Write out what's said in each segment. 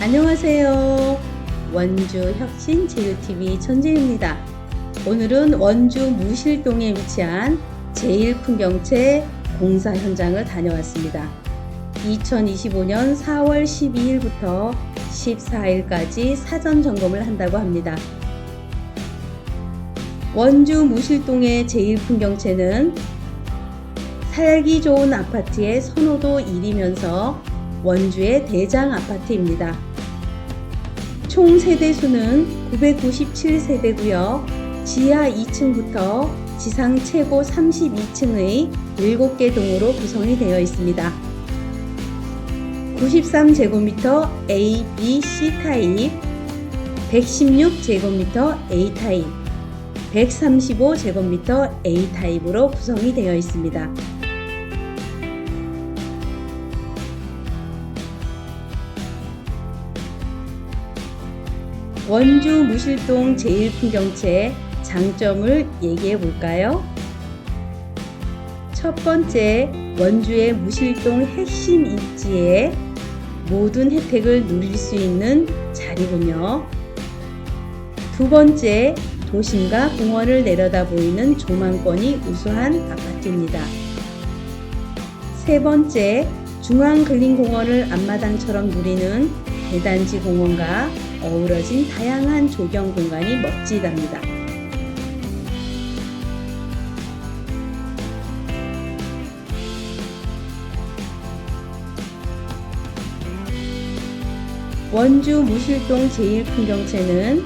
안녕하세요. 원주 혁신 제휴TV 천재입니다. 오늘은 원주 무실동에 위치한 제1풍경채 공사 현장을 다녀왔습니다. 2025년 4월 12일부터 14일까지 사전 점검을 한다고 합니다. 원주 무실동의 제1풍경채는 살기 좋은 아파트의 선호도 1위면서 원주의 대장 아파트입니다. 총 세대수는 997세대고요. 지하 2층부터 지상 최고 32층의 7개 동으로 구성이 되어 있습니다. 93제곱미터 A, B, C 타입, 116제곱미터 A 타입, 135제곱미터 A 타입으로 구성이 되어 있습니다. 원주 무실동 제1풍경채 장점을 얘기해 볼까요? 첫 번째, 원주의 무실동 핵심 입지에 모든 혜택을 누릴 수 있는 자리군요. 두 번째, 도심과 공원을 내려다 보이는 조망권이 우수한 아파트입니다. 세 번째, 중앙 근린공원을 앞마당처럼 누리는 대단지 공원과 어우러진 다양한 조경 공간이 멋지답니다. 원주 무실동 제1풍경채는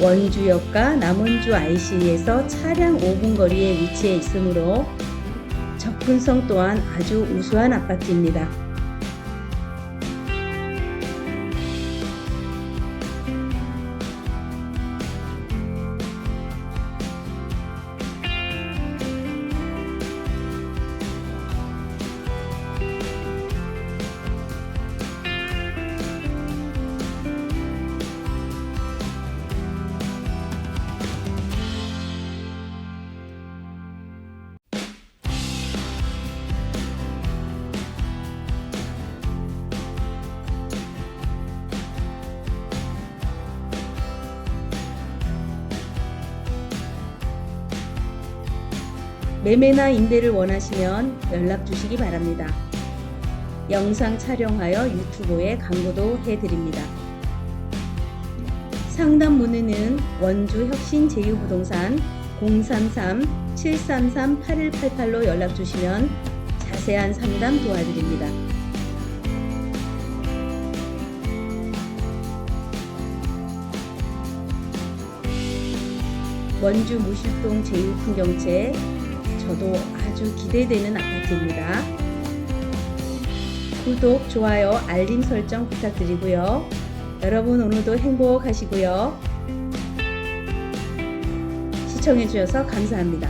원주역과 남원주 IC에서 차량 5분 거리에 위치해 있으므로 접근성 또한 아주 우수한 아파트입니다. 매매나 임대를 원하시면 연락 주시기 바랍니다. 영상 촬영하여 유튜브에 광고도 해드립니다. 상담 문의는 원주 혁신 제휴부동산 033-733-8188로 연락 주시면 자세한 상담 도와드립니다. 원주 무실동 제1풍경채 저도 아주 기대되는 아파트입니다. 구독, 좋아요, 알림 설정 부탁드리고요. 여러분 오늘도 행복하시고요. 시청해주셔서 감사합니다.